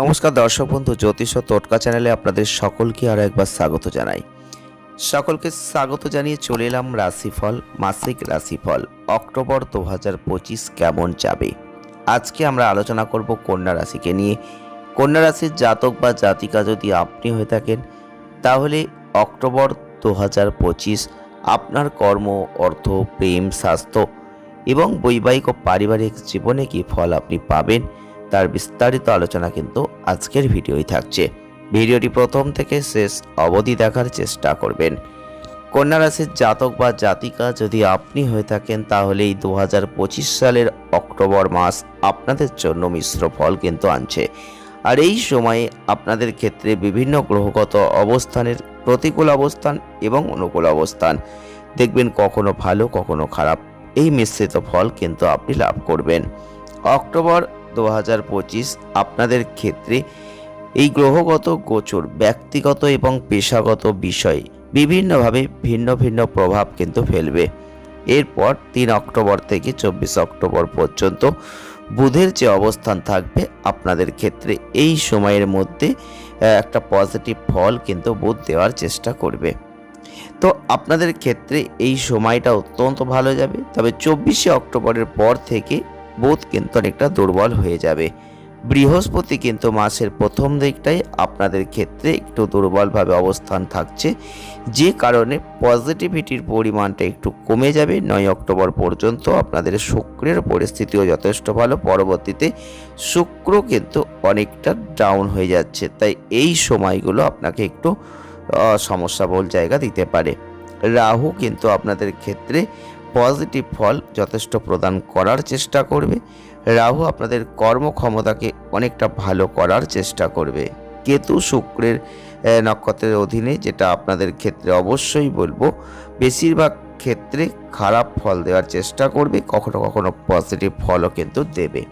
নমস্কার দর্শক বন্ধু, জ্যোতিষ ও টোটকা চ্যানেলে আপনাদের সকলকে আরও একবার স্বাগত জানাই। সকলকে স্বাগত জানিয়ে চলে এলাম রাশিফল, মাসিক রাশিফল, অক্টোবর দু হাজার পঁচিশ কেমন যাবে? আজকে আমরা আলোচনা করব কন্যা রাশিকে নিয়ে। কন্যা রাশির জাতক বা জাতিকা যদি আপনি হয়ে থাকেন, তাহলে অক্টোবর দু হাজার পঁচিশ আপনার কর্ম, অর্থ, প্রেম, স্বাস্থ্য এবং বৈবাহিক ও পারিবারিক জীবনে কি ফল আপনি পাবেন? তার বিস্তারিত আলোচনা কিন্তু আজকের ভিডিওই থাকছে। ভিডিওটি প্রথম থেকে শেষ অবধি দেখার চেষ্টা করবেন। কন্যা রাশির জাতক বা জাতিকা যদি আপনি হয়ে থাকেন তাহলে এই দু সালের অক্টোবর মাস আপনাদের জন্য মিশ্র ফল কিন্তু আনছে। আর এই সময়ে আপনাদের ক্ষেত্রে বিভিন্ন গ্রহগত অবস্থানের প্রতিকূল অবস্থান এবং অনুকূল অবস্থান। দেখবেন কখনো ভালো, কখনো খারাপ, এই মিশ্রিত ফল কিন্তু আপনি লাভ করবেন। অক্টোবর দু হাজার পঁচিশ আপনাদের ক্ষেত্রে এই গ্রহগত গোচর, ব্যক্তিগত এবং পেশাগত বিষয় বিভিন্নভাবে ভিন্ন ভিন্ন প্রভাব কিন্তু ফেলবে। এরপর তিন অক্টোবর থেকে চব্বিশ অক্টোবর পর্যন্ত বুধের যে অবস্থান থাকবে আপনাদের ক্ষেত্রে এই সময়ের মধ্যে একটা পজিটিভ ফল কিন্তু বুধ দেওয়ার চেষ্টা করবে। তো আপনাদের ক্ষেত্রে এই সময়টা অত্যন্ত ভালো যাবে। তবে চব্বিশে অক্টোবরের পর থেকে বুধ কিন্তু অনেকটা দুর্বল হয়ে যাবে। বৃহস্পতি কিন্তু মাসের প্রথম দিকটাই আপনাদের ক্ষেত্রে একটু দুর্বলভাবে অবস্থান থাকছে। যে কারণে পজিটিভিটির পরিমাণটা একটু কমে যাবে। নয় অক্টোবর পর্যন্ত আপনাদের শুক্রের পরিস্থিতিও যথেষ্ট ভালো। পরবর্তীতে শুক্র কিন্তু অনেকটা ডাউন হয়ে যাচ্ছে। তাই এই সময়গুলো আপনাকে একটু সমস্যাবহুল জায়গা দিতে পারে। রাহু কিন্তু আপনাদের ক্ষেত্রে পজিটিভ ফল যথেষ্ট প্রদান করার চেষ্টা করবে। রাহু আপনাদের কর্মক্ষমতাকে অনেকটা ভালো করার চেষ্টা করবে। কেতু শুক্রের নক্ষত্রের অধীনে, যেটা আপনাদের ক্ষেত্রে অবশ্যই বলব, বেশিরভাগ ক্ষেত্রে খারাপ ফল দেওয়ার চেষ্টা করবে, কখনো কখনো পজিটিভ ফলও কিন্তু দেবে।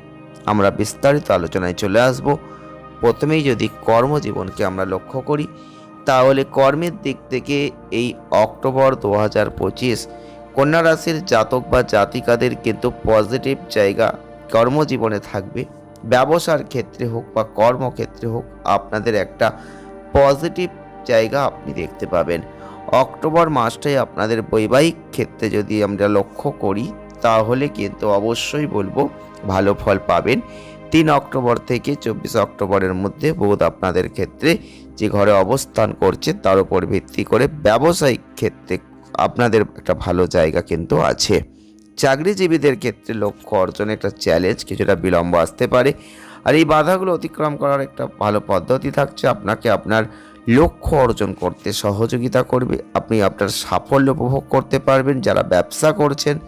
আমরা বিস্তারিত আলোচনায় চলে আসব। প্রথমেই যদি কর্মজীবনকে আমরা লক্ষ্য করি, তাহলে কর্মের দিক থেকে এই অক্টোবর দু হাজার পঁচিশ কন্যা রাশির জাতক বা জাতিকাদের কিন্তু পজিটিভ জায়গা কর্মজীবনে থাকবে। ব্যবসার ক্ষেত্রে হোক বা কর্মক্ষেত্রে হোক, আপনাদের একটা পজিটিভ জায়গা আপনি দেখতে পাবেন। অক্টোবর মাসটাই আপনাদের বৈবাহিক ক্ষেত্রে যদি আমরা লক্ষ্য করি, তাহলে কিন্তু অবশ্যই বলব ভালো ফল পাবেন। তিন অক্টোবর থেকে চব্বিশ অক্টোবরের মধ্যে বোধ আপনাদের ক্ষেত্রে যে ঘরে অবস্থান করছে, তার উপর ভিত্তি করে ব্যবসায়িক ক্ষেত্রে আপনাদের একটা ভালো জায়গা কিন্তু আছে। চাকরিজীবীদের ক্ষেত্রে লক্ষ্য অর্জনে একটা চ্যালেঞ্জ কিছুটা বিলম্ব আসতে পারে। আর এই বাধাগুলো অতিক্রম করার একটা ভালো পদ্ধতি থাকছে। আপনাকে আপনার লক্ষ্য অর্জন করতে সহযোগিতা করবে। আপনি আপনার সাফল্য উপভোগ করতে পারবেন। যারা ব্যবসা করছেন,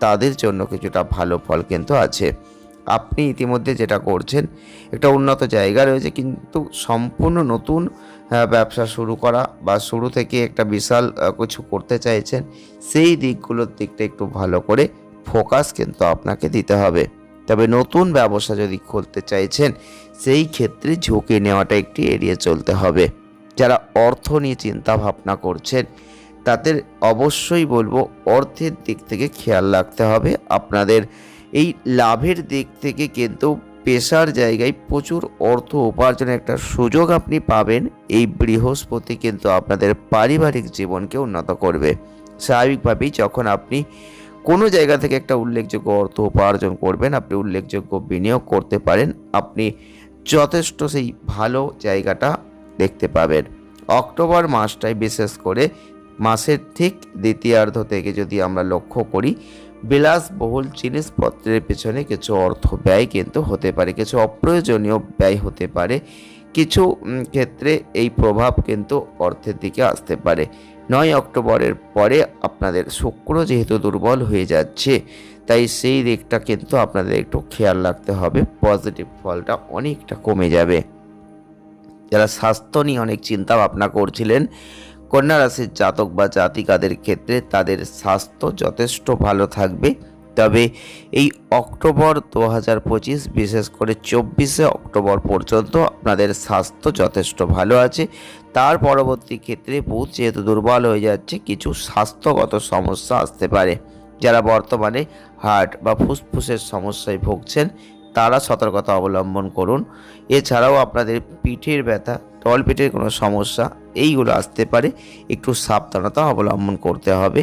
তাদের জন্য কিছুটা ভালো ফল কিন্তু আছে। আপনি ইতিমধ্যে যেটা করছেন, একটা উন্নত জায়গা রয়েছে। কিন্তু সম্পূর্ণ নতুন ব্যবসা শুরু করা বা শুরু থেকে একটা বিশাল কিছু করতে চাইছেন, সেই দিকগুলোর দিকটা একটু ভালো করে ফোকাস কিন্তু আপনাকে দিতে হবে। তবে নতুন ব্যবসা যদি খুলতে চাইছেন, সেই ক্ষেত্রে ঝুঁকি নেওয়াটা একটি এড়িয়ে চলতে হবে। যারা অর্থ নিয়ে চিন্তা ভাবনা করছেন, তাদের অবশ্যই বলব অর্থের দিক থেকে খেয়াল রাখতে হবে। আপনাদের এই লাভের দিক থেকে কিন্তু পেশার জায়গায় প্রচুর অর্থ উপার্জনের একটা সুযোগ আপনি পাবেন। এই বৃহস্পতি কিন্তু আপনাদের পারিবারিক জীবনকে উন্নত করবে। স্বাভাবিকভাবেই যখন আপনি কোনো জায়গা থেকে একটা উল্লেখযোগ্য অর্থ উপার্জন করবেন, আপনি উল্লেখযোগ্য বিনিয়োগ করতে পারেন, আপনি যথেষ্ট সেই ভালো জায়গাটা দেখতে পাবেন। অক্টোবর মাসটায় বিশেষ করে মাসের ঠিক দ্বিতীয়ার্ধ থেকে যদি আমরা লক্ষ্য করি বিলাসবহুল জিনিসপত্রের পেছনে কিছু অর্থ ব্যয় কিন্তু হতে পারে, কিছু অপ্রয়োজনীয় ব্যয় হতে পারে। কিছু ক্ষেত্রে এই প্রভাব কিন্তু অর্থের দিকে আসতে পারে। নয় অক্টোবরের পরে আপনাদের শুক্র যেহেতু দুর্বল হয়ে যাচ্ছে, তাই সেই দিকটা কিন্তু আপনাদের একটু খেয়াল রাখতে হবে। পজিটিভ ফলটা অনেকটা কমে যাবে। যারা স্বাস্থ্য নিয়ে অনেক চিন্তা ভাবনা করছিলেন কন্যা রাশির জাতক বা জাতিকাদের ক্ষেত্রে তাদের স্বাস্থ্য যথেষ্ট ভালো থাকবে। তবে এই অক্টোবর দু হাজার পঁচিশ, বিশেষ করে চব্বিশে অক্টোবর পর্যন্ত আপনাদের স্বাস্থ্য যথেষ্ট ভালো আছে। তার পরবর্তী ক্ষেত্রে বুধ যেহেতু দুর্বল হয়ে যাচ্ছে, কিছু স্বাস্থ্যগত সমস্যা আসতে পারে। যারা বর্তমানে হার্ট বা ফুসফুসের সমস্যায় ভুগছেন তারা সতর্কতা অবলম্বন করুন। এছাড়াও আপনাদের পিঠের ব্যথা, তল পিঠের কোনো সমস্যা, এইগুলো আসতে পারে। একটু সাবধানতা অবলম্বন করতে হবে।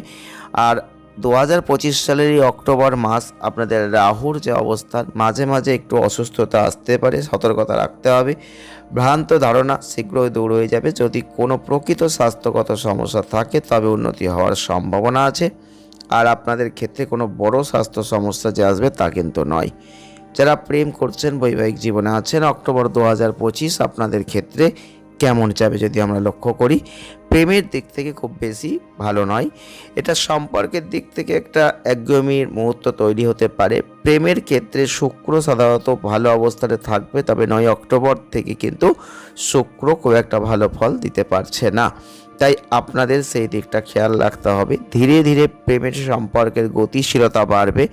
আর দু হাজার পঁচিশ সালের এই অক্টোবর মাস আপনাদের রাহুর যে অবস্থান, মাঝে মাঝে একটু অসুস্থতা আসতে পারে, সতর্কতা রাখতে হবে। ভ্রান্ত ধারণা শীঘ্রই দূর হয়ে যাবে। যদি কোনো প্রকৃত স্বাস্থ্যগত সমস্যা থাকে, তবে উন্নতি হওয়ার সম্ভাবনা আছে। আর আপনাদের ক্ষেত্রে কোনো বড় স্বাস্থ্য সমস্যা যে আসবে তা কিন্তু নয়। যারা প্রেম করছেন, বৈবাহিক জীবনে আছেন, অক্টোবর দু হাজার পঁচিশ আপনাদের ক্ষেত্রে কেমন যাবে যদি আমরা লক্ষ্য করি? প্রেমের দিক থেকে খুব বেশি ভালো নয়। এটা সম্পর্কের দিক থেকে একটা একগমির মুহূর্ত তৈরি হতে পারে। প্রেমের ক্ষেত্রে শুক্র সাধারণত ভালো অবস্থানে থাকবে, তবে নয়, অক্টোবর থেকে কিন্তু শুক্র খুব একটা ভালো ফল দিতে পারছে না। তাই আপনাদের সেই দিকটা খেয়াল রাখতে হবে। ধীরে ধীরে প্রেমের সম্পর্কের গতিশীলতা বাড়বে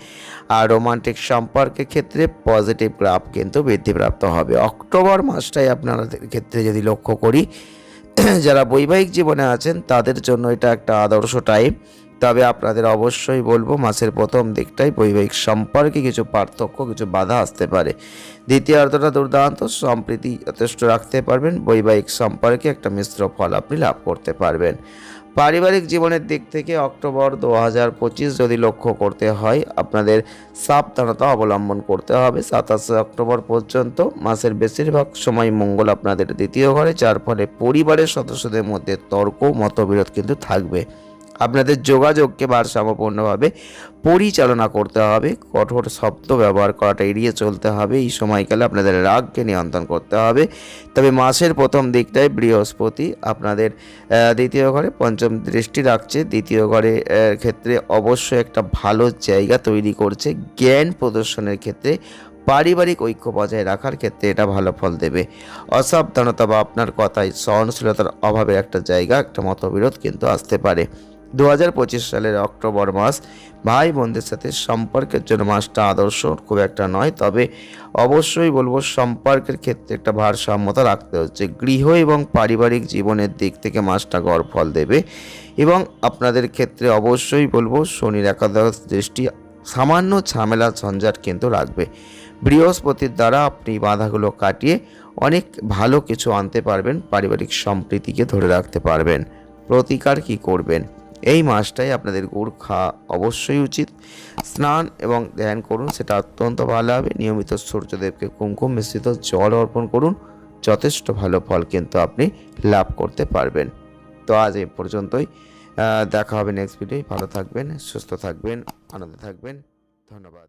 আর রোমান্টিক সম্পর্কের ক্ষেত্রে পজিটিভ গ্রাফ কিন্তু বৃদ্ধিপ্রাপ্ত হবে। অক্টোবর মাসটাই আপনাদের ক্ষেত্রে যদি লক্ষ্য করি, যারা বৈবাহিক জীবনে আছেন তাদের জন্য এটা একটা আদর্শ টাইম তবে আপনাদের অবশ্যই বলব মাসের প্রথম দিকটাই বৈবাহিক সম্পর্কে কিছু পার্থক্য, কিছু বাধা আসতে পারে। দ্বিতীয়ার্ধটা দুর্দান্ত, সম্প্রীতি যথেষ্ট রাখতে পারবেন, বৈবাহিক সম্পর্কে একটা মিশ্র ফল আপনি লাভ করতে পারবেন। পারিবারিক জীবনের দিক থেকে অক্টোবর দু হাজার পঁচিশ যদি লক্ষ্য করতে হয়, আপনাদের সাবধানতা অবলম্বন করতে হবে। সাতাশে অক্টোবর পর্যন্ত মাসের বেশিরভাগ সময় মঙ্গল আপনাদের দ্বিতীয় ঘরে, যার ফলে পরিবারের সদস্যদের মধ্যে তর্ক, মতবিরোধ কিন্তু থাকবে। আপনাদের যোগাযোগকে ভারসাম্যপূর্ণভাবে পরিচালনা করতে হবে, কঠোর শব্দ ব্যবহার করাটা এড়িয়ে চলতে হবে, এই সময়কালে আপনাদের রাগকে নিয়ন্ত্রণ করতে হবে। তবে মাসের প্রথম দিকটায় বৃহস্পতি আপনাদের দ্বিতীয় ঘরে পঞ্চম দৃষ্টি রাখছে। দ্বিতীয় ঘরে ক্ষেত্রে অবশ্যই একটা ভালো জায়গা তৈরি করছে। জ্ঞান প্রদর্শনের ক্ষেত্রে পারিবারিক ঐক্য বজায় রাখার ক্ষেত্রে এটা ভালো ফল দেবে। অসাবধানতা বা আপনার কথায় সহনশীলতার অভাবে একটা জায়গা, একটা মতবিরোধ কিন্তু আসতে পারে। দু হাজার পঁচিশ সালের অক্টোবর মাস ভাই বোনদের সাথে সম্পর্কের জন্য মাসটা আদর্শ খুব একটা নয়, তবে অবশ্যই বলব সম্পর্কের ক্ষেত্রে একটা ভারসাম্যতা রাখতে হচ্ছে। গৃহ এবং পারিবারিক জীবনের দিক থেকে মাসটা গড় ফল দেবে এবং আপনাদের ক্ষেত্রে অবশ্যই বলব শনির একাদশ দৃষ্টি সামান্য ঝামেলা ঝঞ্ঝাট কিন্তু রাখবে। বৃহস্পতির দ্বারা আপনি বাধাগুলো কাটিয়ে অনেক ভালো কিছু আনতে পারবেন, পারিবারিক সম্প্রীতিকে ধরে রাখতে পারবেন। প্রতিকার কি করবেন? এই মাসটাই আপনাদের গুড় খাওয়া অবশ্যই উচিত। স্নান এবং ধ্যান করুন, সেটা অত্যন্ত ভালো হবে। নিয়মিত সূর্যদেবকে কুমকুম মিশ্রিত জল অর্পণ করুন, যথেষ্ট ভালো ফল কিন্তু আপনি লাভ করতে পারবেন। তো আজ এই পর্যন্তই। দেখা হবে নেক্সট ভিডিও ভালো থাকবেন, সুস্থ থাকবেন, আনন্দে থাকবেন। ধন্যবাদ।